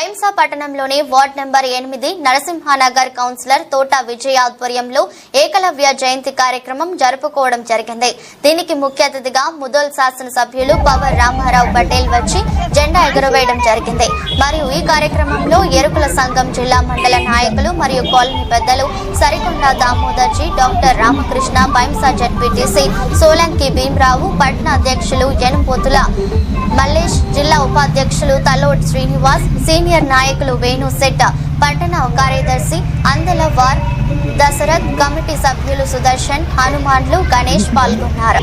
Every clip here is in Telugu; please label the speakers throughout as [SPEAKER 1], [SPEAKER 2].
[SPEAKER 1] బైంసా పట్టణంలోని వార్డ్ నెంబర్ ఎనిమిది నరసింహానగర్ కౌన్సిలర్ తోట విజయ ఆధ్వర్యంలో ఏకలవ్య జయంతి కార్యక్రమం జరుపుకోవడం జరిగింది. దీనికి ముఖ్య అతిథిగా ముదోల్ శాసనసభ్యులు పవర్ రామారావు పటేల్ వచ్చి జెండా ఎగురవేయడం జరిగింది. మరియు ఈ కార్యక్రమంలో ఎరుకుల సంఘం జిల్లా మండల నాయకులు మరియు కాలనీ పెద్దలు సరికొండ దామోదర్జీ డాక్టర్ రామకృష్ణ బైంసా జడ్పీటీసీ సోలంకి భీమరావు పట్న అధ్యక్షులు ఎనుపోతుల మల్లేష్ జిల్లా ఉపాధ్యక్షులు తలోడ్ శ్రీనివాస్ సీనియర్ నాయకులు వేణు శెట్ట పట్టణ కార్యదర్శి అందల వార్ దశరథ్ కమిటీ సభ్యులు సుదర్శన్ హనుమాన్లు గణేష్ పాల్గొన్నారు.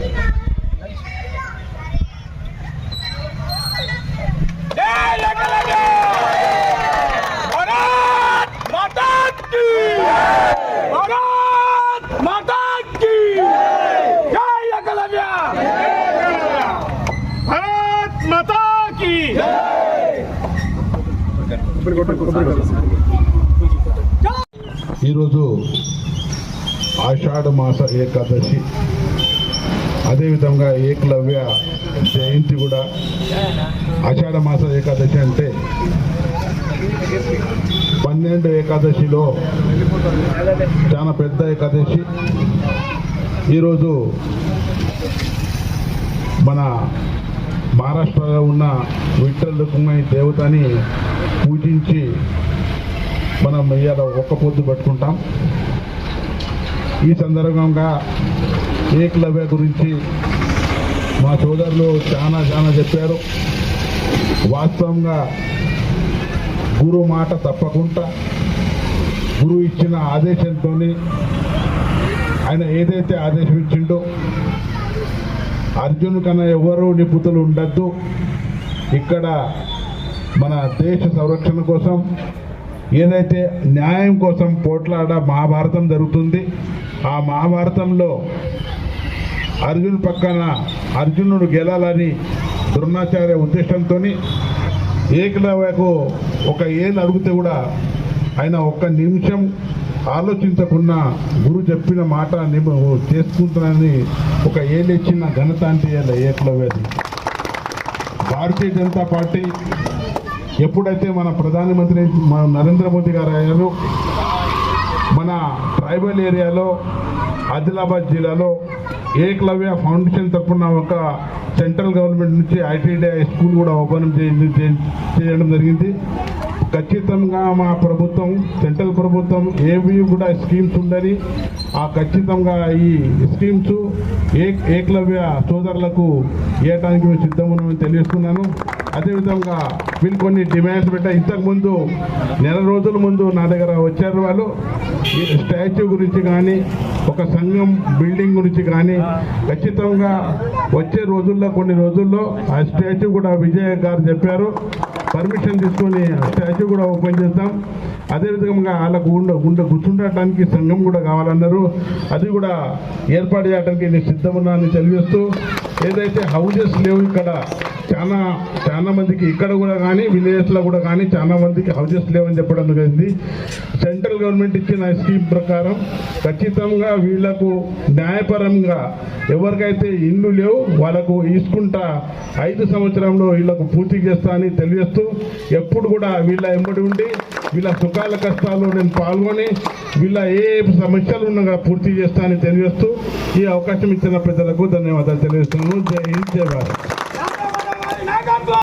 [SPEAKER 2] ఈరోజు ఆషాఢ మాస ఏకాదశి. అదేవిధంగా ఏకలవ్య జయంతి కూడా. ఆషాఢ మాస ఏకాదశి అంటే పన్నెండు ఏకాదశిలో చాలా పెద్ద ఏకాదశి. ఈరోజు మన మహారాష్ట్రలో ఉన్న విఠల్ రుక్మణి దేవతని పూజించి మనం ఇవాళ ఒక్క పొద్దు పట్టుకుంటాం. ఈ సందర్భంగా ఏకలవ్య గురించి మా సోదరులు చాలా చాలా చెప్పారు. వాస్తవంగా గురు మాట తప్పకుండా గురువు ఇచ్చిన ఆదేశంతో ఆయన ఏదైతే ఆదేశం ఇచ్చిండో అర్జున్ కన్నా ఎవరు నిపుతులు ఉండద్దు. ఇక్కడ మన దేశ సంరక్షణ కోసం ఏదైతే న్యాయం కోసం పోట్లాడ మహాభారతం జరుగుతుంది ఆ మహాభారతంలో అర్జున్ పక్కన అర్జునుడు గెలాలని ద్రోణాచార్య ఉద్దేశంతో ఏకలవ్యకు ఒక ఏళ్ళు అడిగితే కూడా ఆయన ఒక్క నిమిషం ఆలోచించకుండా గురువు చెప్పిన మాట నేను చేసుకుంటానని ఒక ఏళ్ళు ఇచ్చిన ఘనత అంటే ఏకలవ్యది. భారతీయ జనతా పార్టీ ఎప్పుడైతే మన ప్రధానమంత్రి మన నరేంద్ర మోదీ గారు అయ్యారు మన ట్రైబల్ ఏరియాలో ఆదిలాబాద్ జిల్లాలో ఏకలవ్య ఫౌండేషన్ తరఫున ఒక సెంట్రల్ గవర్నమెంట్ నుంచి ఐటీడీఐ స్కూల్ కూడా ఓపెన్ చేయ- చేయడం జరిగింది. ఖచ్చితంగా మా ప్రభుత్వం సెంట్రల్ ప్రభుత్వం ఏవి కూడా స్కీమ్స్ ఉండని ఆ ఖచ్చితంగా ఈ స్కీమ్స్ ఏ ఏకలవ్య సోదరులకు ఇవ్వడానికి మేము సిద్ధం ఉన్నామని తెలియజేస్తున్నాను. అదేవిధంగా వీళ్ళు కొన్ని డిమాండ్స్ పెట్టా ఇంతకు ముందు నెల రోజుల ముందు నా దగ్గర వచ్చారు వాళ్ళు. స్టాచ్యూ గురించి కానీ ఒక సంఘం బిల్డింగ్ గురించి కానీ ఖచ్చితంగా వచ్చే రోజుల్లో కొన్ని రోజుల్లో ఆ స్టాచ్యూ కూడా విజయ్ గారు చెప్పారు. పర్మిషన్ తీసుకొని స్టాచ్యూ కూడా ఓపెన్ చేస్తాం. అదేవిధంగా వాళ్ళకు ఉండ ఉండ కూర్చుండటానికి సంఘం కూడా కావాలన్నారు. అది కూడా ఏర్పాటు చేయడానికి నేను సిద్ధమున్నా అని తెలియజేస్తూ ఏదైతే హౌజెస్ లేవు ఇక్కడ చాలా చాలా మందికి ఇక్కడ కూడా కానీ విలేజెస్లో కూడా కానీ చాలా మందికి హౌజెస్ లేవని చెప్పడం జరిగింది. సెంట్రల్ గవర్నమెంట్ ఇచ్చిన స్కీమ్ ప్రకారం ఖచ్చితంగా వీళ్ళకు న్యాయపరంగా ఎవరికైతే ఇల్లు లేవు వాళ్ళకు తీసుకుంటా ఐదు సంవత్సరంలో వీళ్ళకు పూర్తి చేస్తా అని తెలియస్తూ ఎప్పుడు కూడా వీళ్ళ ఎంబడి ఉండి వీళ్ళ సుఖాల కష్టాలు నేను పాల్గొని వీళ్ళ ఏ సమస్యలు ఉన్నా పూర్తి చేస్తా అని తెలియజేస్తూ ఈ అవకాశం ఇచ్చిన ప్రజలకు ధన్యవాదాలు తెలియజేస్తున్నాను. జై హింద్ జై భారత్.